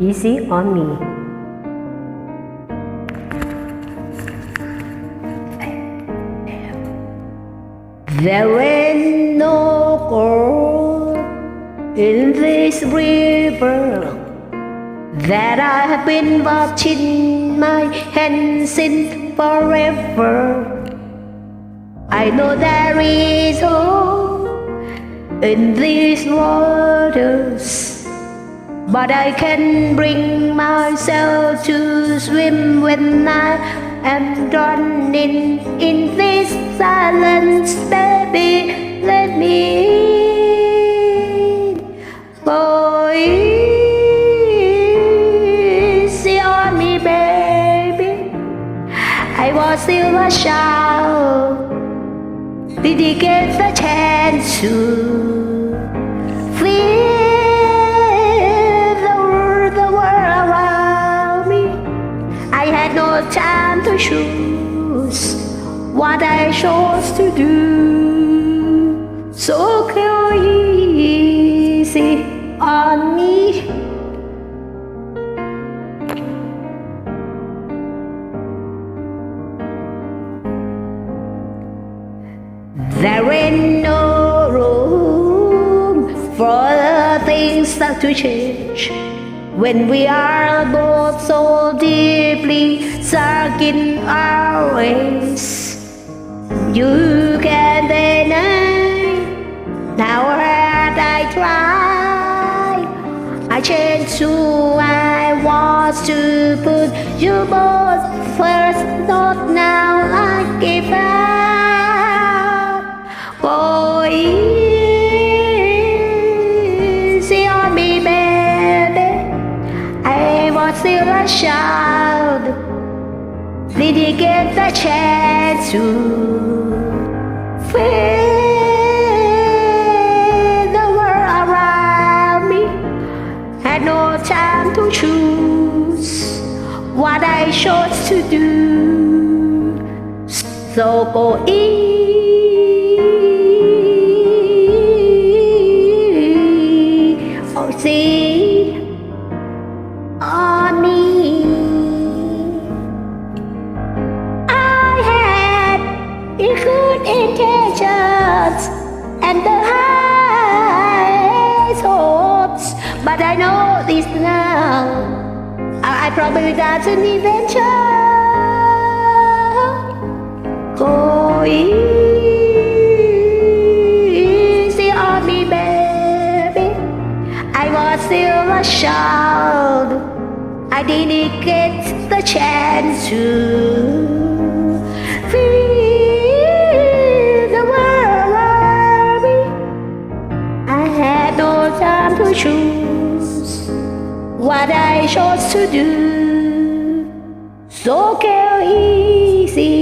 easy on me There ain't no gold in this river that I have been watching my hands since forever. I know there is hope in these waters, but I can bring myself to swim when I am drowning in this silence, baby. Let me. Boy, oh, easy on me, baby. I was still a child. Did you get the chance to time to choose what I chose to do. So easy on me. There ain't no room for the things that to change when we are both so deeply stuck in our ways. You can deny now that I try. I changed who I was to put you both first. A child. Did you get the chance to feel the world around me? Had no time to choose what I chose to do. So go easy Probably doesn't eventually go easy on baby. I was still a child. I didn't get the chance to chose to do. So go easy